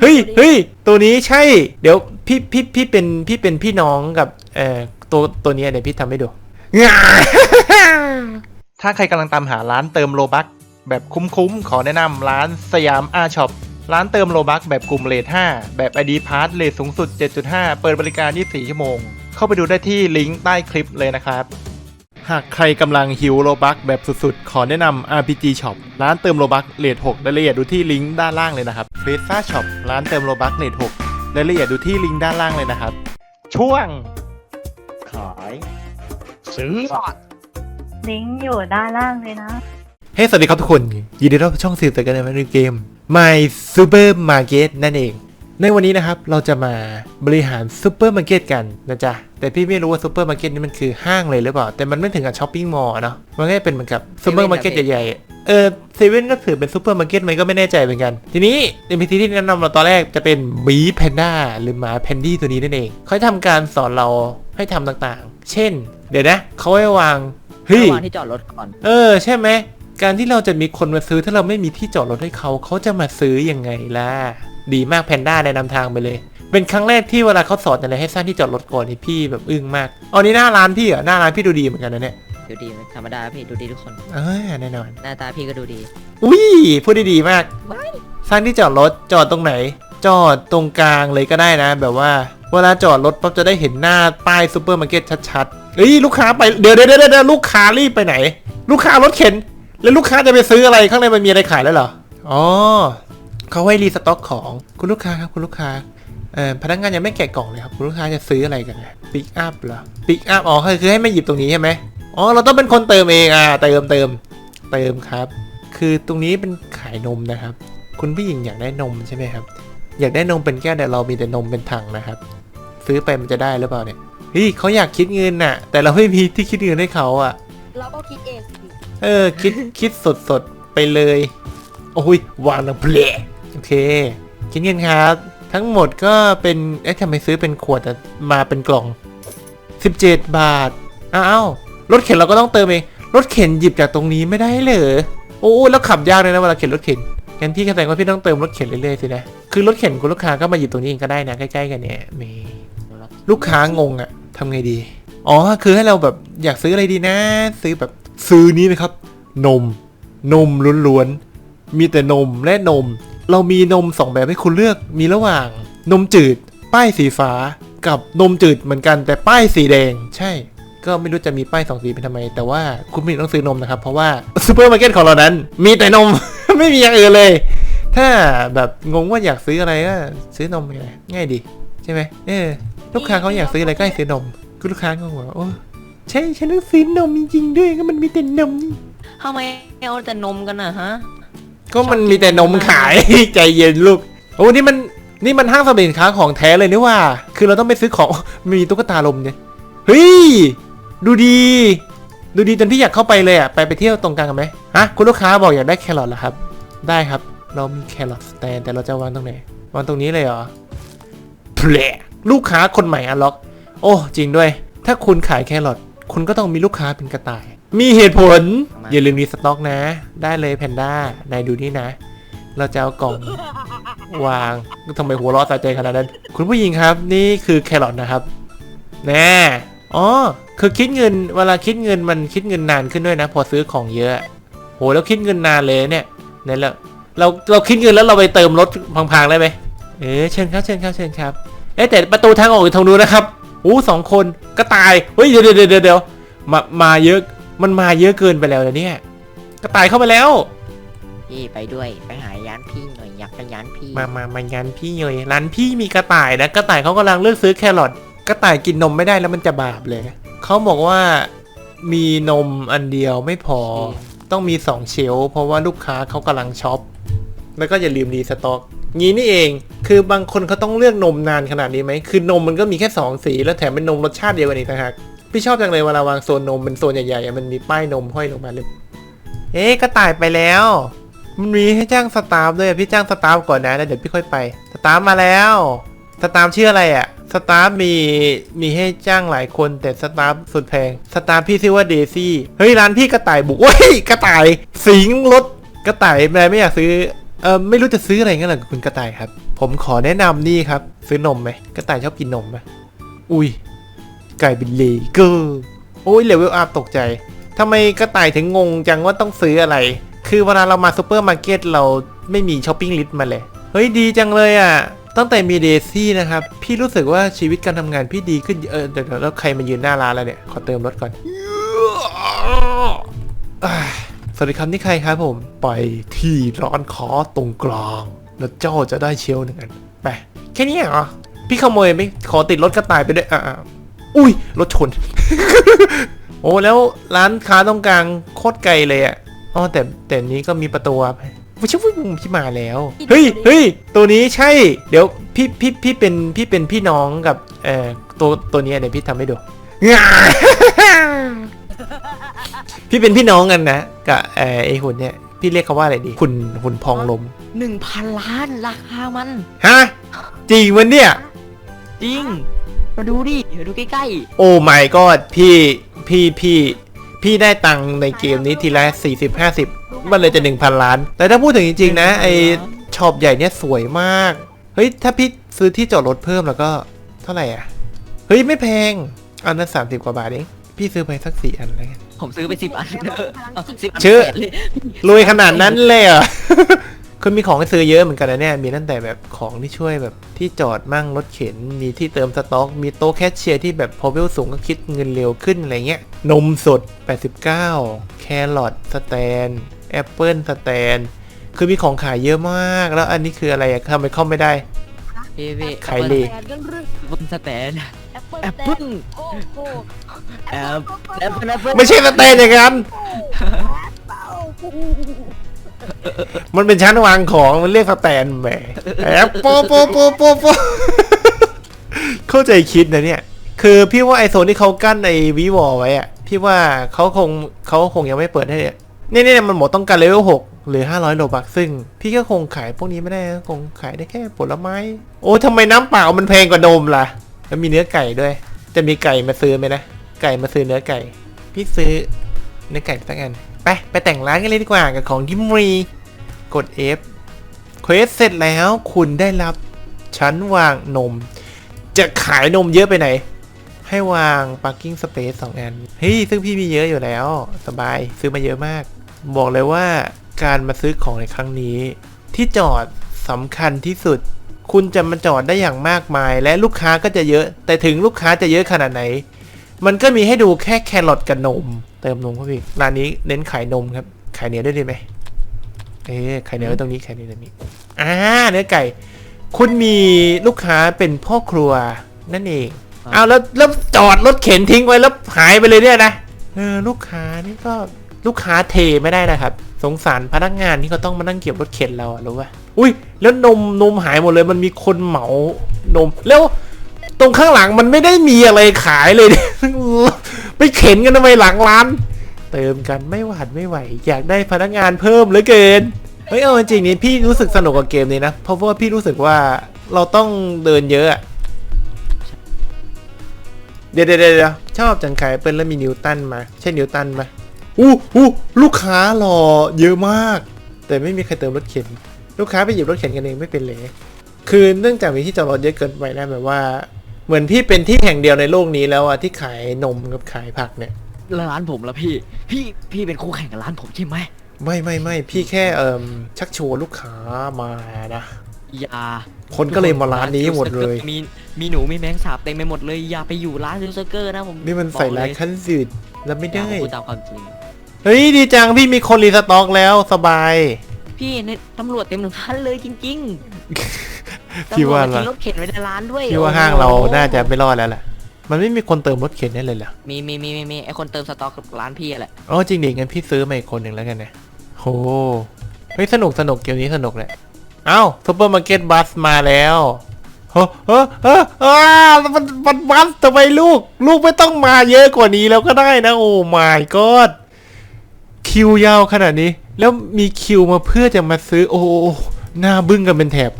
เฮ้ยดูดิเฮ้ยตัวนี้ใช่ เดี๋ยวพี่พี่พี่เป็นพี่เป็นพี่น้องกับเอ่อตัวตัวเนี้ยเดี๋ยวพี่ทำให้ดูง่าถ้าใครกำลังตามหาร้านเติมโลบักแบบคุ้มๆ ขอแนะนำร้านสยามอาช็อปร้านเติมโลบักแบบกลุ่มเลท5แบบ ID p a s s เลทสูงสุด 7.5 เปิดบริการ 24 ชั่วโมง เข้าไปดูได้ที่ลิงก์ใต้คลิปเลยนะครับ หากใครกำลังหิวโลบักแบบสุดๆ ขอแนะนำ RPG Shop ร้านเติมโลบักเลท6รายละเอียดดูที่ลิงก์ด้านล่างเลยนะครับ f r e s a Shop ร้านเติมโลบักเลท6รายละเอียดดูที่ลิงก์ด้านล่างเลยนะครับ ช่วง ขาย ซื้อ ลิงก์อยู่ด้านล่างเลยนะ เฮ้ สวัสดีครับทุกคน ยินดีต้อนรับช่องสื่อสารกันในเกม My Supermarket นั่นเอง ในวันนี้นะครับเราจะมาบริหารซูเปอร์มาร์เก็ตกันนะจ๊ะ แต่พี่ไม่รู้ว่าซูเปอร์มาร์เก็ตนี่มันคือห้างเลยหรือเปล่า แต่มันไม่ถึงกับช้อปปิ้งมอลล์อะเนาะมันก็เป็นเหมือนกับซูเปอร์มาร์เก็ตใหญ่ๆเออเซเว่นก็ถือเป็นซูเปอร์มาร์เก็ตไหมก็ไม่แน่ใจเหมือนกัน ทีนี้ NPC ที่แนะนำเราตอนแรกจะเป็นหมีแพนด้าหรือหมาแพนดี้ตัวนี้นั่นเองเขาให้ทำการสอนเราให้ทำต่างๆ เช่น เดี๋ยวนะเขาให้วางเฮ้ยระหว่างที่จอดรถก่อนเออใช่ไหมการที่เราจะมีคนมาซื้อถ้าเราไม่มีที่จอดรถให้เขาเขาจะมาซื้อยังไงล่ะ ดีมากแพนด้าแนะนำทางไปเลย เป็นครั้งแรกที่เวลาเขาสอนอะไรให้สร้างที่จอดรถก่อนนี่พี่แบบอึ้งมากอ๋อนี่หน้าร้านพี่เหรอหน้าร้านพี่ดูดีเหมือนกันนะเนี่ยดูดีธรรมดาพี่ดูดีทุกคนเออแน่นอน หน้าตาพี่ก็ดูดี อุ้ยพูดได้ดีมาก สร้างที่จอดรถจอดตรงไหน จอดตรงกลางเลยก็ได้นะ แบบว่า เวลาจอดรถปั๊บจะได้เห็นหน้าป้ายซูเปอร์มาร์เก็ตชัดๆเอ้ยลูกค้าไปเดี๋ยวเดี๋ยวเดี๋ยวเดี๋ยวลูกค้ารีบไปไหน ลูกค้ารถเข็น แล้วลูกค้าจะไปซื้ออะไรข้างในมันมีอะไรขายแล้วเหรออ๋อ เขาให้รีสต็อกของคุณลูกค้าครับคุณลูกค้าเอ่อพนักงานยังไม่แกะกล่องเลยครับคุณลูกค้าจะซื้ออะไรกันปิกอัพเหรอปิกอัพอ๋อคือให้ไม่หยิบตรงนี้ใช่ไหมอ๋อเราต้องเป็นคนเติมเองอะเติมเติมเติมครับ คือตรงนี้เป็นขายนมนะครับ คุณผู้หญิงอยากได้นมใช่ไหมครับ อยากได้นมเป็นแก้วแต่เรามีแต่นมเป็นถังนะครับ ซื้อไปมันจะได้หรือเปล่าเนี่ยเฮ้ยเขาอยากคิดเงินน่ะ แต่เราไม่มีที่คิดเงินให้เขาอะ เราก็คิดเองสิเออคิดคิดสดสดๆไปเลย โอ้ยวางแล้วเพล โอเคคิดเงินครับ ทั้งหมดก็เป็นเอ๊ะทำไมซื้อเป็นขวดอะมาเป็นกล่อง 17 บาทอ้าวรถเข็นเราก็ต้องเติมเองรถเข็นหยิบจากตรงนี้ไม่ได้เลยโอ้แล้วขับยากเลยนะเวลาเข็นรถเข็นงั้นพี่แสดงว่าพี่ต้องเติมรถเข็นเรื่อยๆสินะคือรถเข็นคุณลูกค้าก็มาหยิบตรงนี้เองก็ได้นะใกล้ๆกันเนี่ยเมลูกค้างงอะทำไงดี อ๋อ คือให้เราแบบอยากซื้ออะไรดีนะ ซื้อแบบซื้อนี้นะครับ นม นมล้วนๆ มีแต่นมและนม เรามีนมสองแบบให้คุณเลือกมีระหว่าง นมจืด ป้ายสีฟ้า กับนมจืดเหมือนกันแต่ป้ายสีแดง ใช่ ก็ไม่รู้จะมีป้ายสองสีเป็นทำไม แต่ว่าคุณไม่ต้องซื้อนมนะครับ เพราะว่าซูเปอร์มาร์เก็ตของเรานั้น มีแต่นม ไม่มีอย่างอื่นเลย ถ้าแบบงงว่าอยากซื้ออะไรก็ซื้อนมไงง่ายดี ใช่ไหมเออลูกค้าเขาอยากซื้ออะไรก็ให้ซื้อนมคุณลูกค้าก็บอกว่าโอ้ใช่ฉันต้องซื้อนมจริงๆด้วยก็มันมีแต่นมนี่ทำไมเอาแต่นมกันนะฮะ ก็มันมีแต่นมขาย ใจเย็นลูก โอ้นี่มันนี่มันห้างสรรพสินค้าของแท้เลยนี่ว่า คือเราต้องไปซื้อของมีตุ๊กตาลมเนี่ยเฮ้ยดูดี ดูดีจนพี่อยากเข้าไปเลยอะไปไปเที่ยวตรงกลางกันไหมฮะคุณลูกค้าบอกอยากได้แครอทเหรอครับ ได้ครับ เรามีแครอทสแตนแต่เราจะวางตรงไหนวางตรงนี้เลยเหรอแผลลูกค้าคนใหม่อันล็อก โอ้จริงด้วย ถ้าคุณขายแครอทคุณก็ต้องมีลูกค้าเป็นกระต่าย มีเหตุผลอย่าลืมมีสต็อกนะ ได้เลยแพนด้านายดูนี่นะ เราจะเอากล่องวางทำไมหัวเร้อสะใจขนาดนั้น คุณผู้หญิงครับ นี่คือแครอทนะครับ แน่อ๋อคือคิดเงิน เวลาคิดเงินมันคิดเงินนานขึ้นด้วยนะ พอซื้อของเยอะ โหแล้วคิดเงินนานเลยเนี่ยนี่นแหละเราเราคิดเงินแล้วเราไปเติมรถพังๆได้ไหมเออเชิญครับเชิญครับเชิญครับเอ๊ะแต่ประตูทางออกอยู่ทางนู้นนะครับอู้สองคนก็ตายเฮ้ยเดี๋ยวเดี๋ยวเดี๋ยวเดี๋ยวมามาเยอะ มันมาเยอะเกินไปแล้วนะเนี่ยก็ตายเข้ามาแล้ว พี่ไปด้วยไปหายานพี่หน่อยอยากไปยานพี่มามามายันพี่เลยร้านพี่มีกระต่ายนะ กระต่ายเขากำลังเลือกซื้อแครอทกระต่ายกินนมไม่ได้แล้วมันจะบาปเลยเขาบอกว่ามีนมอันเดียวไม่พอ ต้องมีสองเชลฟ์เพราะว่าลูกค้าเขากำลังช็อปแล้วก็อย่าลืมรีสต็อกงี้นี่เอง คือบางคนเขาต้องเลือกนมนานขนาดนี้ไหมคือนมมันก็มีแค่สองสีแล้วแถมเป็นนมรสชาติเดียวกันอีกต่างหาก พี่ชอบจังเลยเวลาวางโซนนมเป็นโซนใหญ่ๆอะมันมีป้ายนมห้อยลงมาเลย เอ๊ะกระต่ายไปแล้ว มันมีให้จ้างสตาฟด้วยพี่จ้างสตาฟก่อนนะแล้วเดี๋ยวพี่ค่อยไป สตาฟมาแล้ว สตาฟชื่ออะไรอะสตาฟมีมีให้จ้างหลายคนแต่สตาฟสุดแพง สตาฟพี่ชื่อว่าเดซี่ เฮ้ยร้านพี่กระต่ายบุกเว้ยกระต่าย สิงรถกระต่ายอะไรไม่อยากซื้อเออไม่รู้จะซื้ออะไรงั้นหรอคุณกระต่ายครับ ผมขอแนะนำนี่ครับ ซื้อนมไหมกระต่ายชอบกินนมไหมอุ้ย กลายเป็นเลเกอร์โอ้ยเลเวลอัพตกใจทำไมกระต่ายถึงงงจังว่าต้องซื้ออะไร คือเวลาเรามาซูเปอร์มาร์เก็ตเราไม่มีช้อปปิ้งลิสต์มาเลย เฮ้ยดีจังเลยอะ ตั้งแต่มีเดซี่นะครับ พี่รู้สึกว่าชีวิตการทำงานพี่ดีขึ้น เออเดี๋ยวแล้วใครมายืนหน้าร้านแล้วเนี่ย ขอเติมรถก่อน สวัสดีครับนี่ใครครับผม ไปที่ร้านค้าตรงกลาง แล้วเจ้าจะได้เชลหนึ่งอัน ไป แค่นี้เหรอ พี่ขโมยไม่ขอติดรถกระต่ายไปด้วยอ่า อุ้ยรถชน โอ้แล้วร้านค้าตรงกลางโคตรไกลเลยอะอ๋อแต่แต่นี้ก็มีประตูอะวิชวุ้ยพี่มาแล้ว เฮ้ยเฮ้ยตัวนี้ใช่ เดี๋ยวพี่พี่พี่เป็นพี่เป็นพี่น้องกับเอ่อตัวตัวนี้เดี๋ยวพี่ทำให้ดูง่าพี่เป็นพี่น้องกันนะกับเอ่อไอหุ่นเนี่ยพี่เรียกเขาว่าอะไรดีหุ่นหุ่นพองลมหนึ่งพันล้านราคามันฮะจริงวันเนี่ย จริง มาดูดิมาดูใกล้โอ้ my god พี่พี่พี่พี่ได้ตังค์ในเกมนี้ทีละ40 50 มันเลยจะ 1,000 ล้าน แต่ถ้าพูดถึงจริง ๆ นะ ไอช็อปใหญ่เนี่ยสวยมาก เฮ้ย ถ้าพี่ซื้อที่จอดรถเพิ่มแล้วก็เท่าไหร่อะ เฮ้ย ไม่แพง อันนั้น30 กว่าบาทเอง พี่ซื้อไปสักสี่อันแล้วกัน ๆ ผมซื้อไปสิบอันสิบอันชื่อแปดเลยรวยขนาดนั้นเลยเหรอ คือมีของให้ซื้อเยอะเหมือนกันนะเนี่ย มีตั้งแต่แบบของที่ช่วยแบบที่จอดมั่งรถเข็น มีที่เติมสต็อก มีโต๊ะแคชเชียร์ที่แบบพอเวลสูงก็คิดเงินเร็วขึ้นอะไรเงี้ย นมสด 89 แครอทสแตน แอปเปิลสแตน คือมีของขายเยอะมาก แล้วอันนี้คืออะไรอะทำไมเข้าไม่ได้ พี่พี่ขายเลแอนกันหรือบนสแตนแอปเปิ้ลแอปเปิ้ลโอ้โหแอปแอปแอปเปิ้ลไม่ใช่สแตนอย่างนั้นเป้า มันเป็นชั้นวางของมันเรียกสแตนแหมแอปโปโปโปโปโปเข้าใจคิดนะเนี่ย คือพี่ว่าไอโซนที่เขากั้นไอวีวอลไว้อะพี่ว่าเขาคงเขาคงยังไม่เปิดให้เนี่ยเนี่ยเนี่ยมันหมดต้องการเลเวลหกหรือ 500โลบักซึ่ง พี่ก็คงขายพวกนี้ไม่ได้คงขายได้แค่ผลไม้ โอ้ทำไมน้ำเปล่ามันแพงกว่านมล่ะ แล้วมีเนื้อไก่ด้วย จะมีไก่มาซื้อไหมนะ ไก่มาซื้อเนื้อไก่ พี่ซื้อเนื้อไก่สักอันไปไปแต่งร้านกันเลยดีกว่ากับของที่มี กด F เควสเสร็จแล้วคุณได้รับชั้นวางนม จะขายนมเยอะไปไหน ให้วาง parking space สองอันเฮ้ยซึ่งพี่มีเยอะอยู่แล้ว สบายซื้อมาเยอะมาก บอกเลยว่าการมาซื้อของในครั้งนี้ ที่จอดสำคัญที่สุด คุณจะมาจอดได้อย่างมากมาย และลูกค้าก็จะเยอะ แต่ถึงลูกค้าจะเยอะขนาดไหน มันก็มีให้ดูแค่แครอทกับนม เติมนมเข้าไปอีร้านนี้เน้นขายนมครับ ขายเนื้อด้วยดีไหม เอ๊ะไข่เนื้อไว้ตรงนี้ไข่เนื้อตรงนี้อ่าเนื้อไก่ คุณมีลูกค้าเป็นพ่อครัวนั่นเองเอาแล้วแล้วจอดรถเข็นทิ้งไว้แล้วหายไปเลยเนี่ยนะเออลูกค้านี่ก็ลูกค้าเทไม่ได้นะครับ สงสารพนักงานที่เขาต้องมานั่งเก็บรถเข็นเราอะรู้ป่ะอุ้ยแล้วนมนมหายหมดเลย มันมีคนเหมานม แล้วตรงข้างหลังมันไม่ได้มีอะไรขายเลยเนี่ยไปเข็นกันทำไมหลังร้าน เติมกันไม่หวาดไม่ไหว อยากได้พนักงานเพิ่มเหลือเกินเฮ้ยเอาจริงนี่พี่รู้สึกสนุกกับเกมนี้นะ เพราะว่าพี่รู้สึกว่าเราต้องเดินเยอะ เดี๋ยวเดี๋ยวเดี๋ยวชอบจังขายเป็นแล้วมีนิวตันมา ใช่นิวตันไหมอู้อู้ลูกค้ารอเยอะมาก แต่ไม่มีใครเติมรถเข็น ลูกค้าไปหยิบรถเข็นกันเองไม่เป็นเลยคือเนื่องจากมีที่จอดรถเยอะเกินไปนะแบบว่า เหมือนพี่เป็นที่แห่งเดียวในโลกนี้แล้วอะที่ขายนมกับขายผักเนี่ย ร้านผมละพี่ พี่พี่เป็นคู่แข่งกับร้านผมใช่ไหมไม่ไม่ไม่พี่แค่เอ่มชักชวนลูกค้ามานะ อย่าคนก็เลยมาร้านนี้หมดเลย มีมีหนูมีแมงสาบเต็มไปหมดเลยอย่าไปอยู่ร้านซิลเซอร์เกอร์นะผมนี่มันใส่ร้ายบอกเลขั้นสุดแล้วไม่อย่าได้พูดตามความจริงเฮ้ยดีจังพี่มีคนรีสต็อกแล้วสบาย พี่เนี่ยตำรวจเต็มหนึ่งคันเลยจริง ๆ พี่ตำรวจว่ามาทิ้งละรถเข็นไว้ในร้านด้วยพี่ว่าโอ้โห้างเราน่าจะไม่รอดแล้วแหละ มันไม่มีคนเติมรถเข็นได้เลยเหรอมีมีมีมีมีไอคนเติมสต็อกกับร้านพี่อะแหละอ๋อจริงดิงั้นพี่ซื้อมาอีกคนหนึ่งแล้วกันนะโหเฮ้ยสนุกสนุกเกมนี้สนุกแหละเอ้าซูเปอร์มาร์เก็ตบัสมาแล้วเฮ้อเฮ้อเฮ้ออ้ามันมันบัสทำไมลูก ลูกไม่ต้องมาเยอะกว่านี้แล้วก็ได้นะ โอ้ my god คิวยาวขนาดนี้ แล้วมีคิวมาเพื่อจะมาซื้อ โอ้หน้าบึ้งกันเป็นแถบ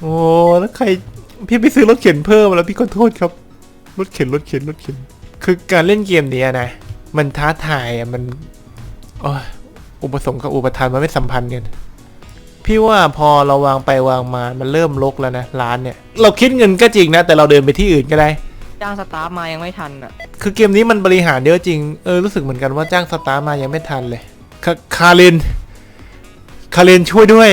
โอ้แล้วใครพี่ไปซื้อรถเข็นเพิ่มแล้วพี่ขอโทษครับ รถเข็นรถเข็นรถเข็น คือการเล่นเกมเนี้ยนะ มันท้าทายอะมันโอ้ยอุปสงค์กับอุปทานมันไม่สัมพันธ์กันพพี่ว่าพอเราวางไปวางมา มันเริ่มลกแล้วนะร้านเนี่ย เราคิดเงินก็จริงนะ แต่เราเดินไปที่อื่นก็ได้ จ้างสตาฟมายังไม่ทันอะ คือเกมนี้มันบริหารเยอะจริง เออรู้สึกเหมือนกันว่าจ้างสตาร์มายังไม่ทันเลยคาคาริน คารินช่วยด้วย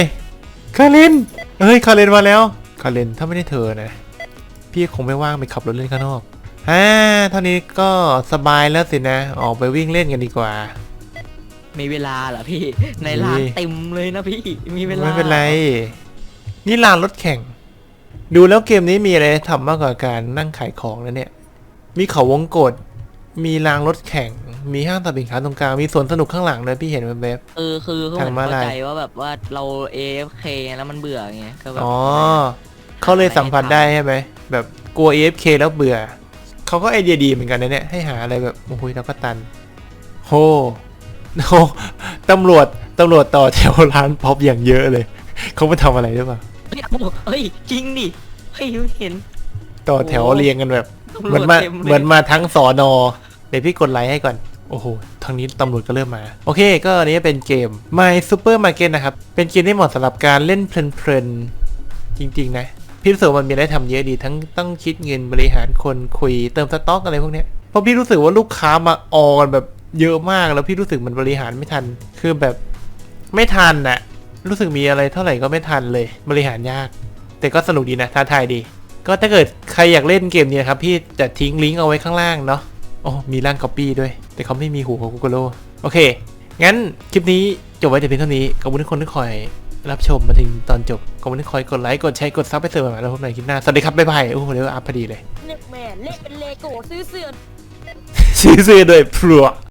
คาริน เฮ้ย คารินมาแล้ว คารินถ้าไม่ได้เธอนะ พี่คงไม่ว่างไปขับรถเล่นข้างนอก ฮ่าเท่านี้ก็สบายแล้วสินะ ออกไปวิ่งเล่นกันดีกว่า มีเวลาเหรอพี่ ในร้านมีเต็มเลยนะพี่ มีเวลา ไม่เป็นไร นี่ลานรถแข่ง ดูแล้วเกมนี้มีอะไรทำมากกว่าการนั่งขายของแล้วเนี่ย มีเขาวงกดมีรางรถแข่ง มีห้างตัดสินค้าตรงกลาง มีสวนสนุกข้างหลังเลยพี่เห็นแวบเออคือคือทางผมม้าเข้าลายใจว่าแบบว่าเรา AFK แล้วมันเบื่อไงก็แบๆบอ๋อเขาเลยสัมผัสได้ใช่ไหมแบบกลัว AFK แล้วเบื่อ เขาก็ไอเดียดีเหมือนกันนะเนี่ยให้หาอะไรแบบโอ้โหเราก็ตันโหโหตำรวจตำรวจต่อแถวร้านป๊อปอย่างเยอะเลย เขามาทำอะไรหรือเปล่าเฮ้ยเอาเฮ้ยจริงดิเฮ้ยเพิ่งเห็นต่อแถวโอ้เรียงกันแบบตำรวจเหมือนมาเต็มเลยเหมือนมาทั้งสอนอเดี๋ยวพี่กดไลค์ให้ก่อนโอ้โห ทางนี้ตำรวจก็เริ่มมา โอเค ก็อันนี้เป็นเกม My Super Market นะครับ เป็นเกมที่เหมาะสำหรับการเล่นเพลินๆ จริง ๆ นะ พี่รู้สึกมันมีอะไรทำเยอะดีทั้งต้องคิดเงินบริหารคนคุยเติมสต็อกอะไรพวกเนี้ยเพราะพี่รู้สึกว่าลูกค้ามาออกันแบบเยอะมากแล้วพี่รู้สึกมันบริหารไม่ทัน คือแบบไม่ทันน่ะ รู้สึกมีอะไรเท่าไหร่ก็ไม่ทันเลย บริหารยาก แต่ก็สนุกดีนะท้าทายดี ก็ถ้าเกิดใครอยากเล่นเกมนี้ครับพี่จะทิ้งลิงก์เอาไว้ข้างล่างเนาะโอ้มีร่างก๊อปปี้ด้วย แต่เขาไม่มีหูของ Google โอเค งั้นคลิปนี้จบไว้แต่เพียงเท่านี้ขอบคุณทุกคนที่คอย รับชมมาถึงตอนจบขอบคุณที่คอยกดไลค์กดแชร์กดซับไปเสริมมาแล้วพบกันใหม่คลิปหน้า สวัสดีครับ บ๊ายบาย โอ้โหเดี๋ยวอัพพอดีเลย เล็กแม่เล็กเป็นเลโก้ซื้อเสื้อ ซื้อซื้อด้วยพลัว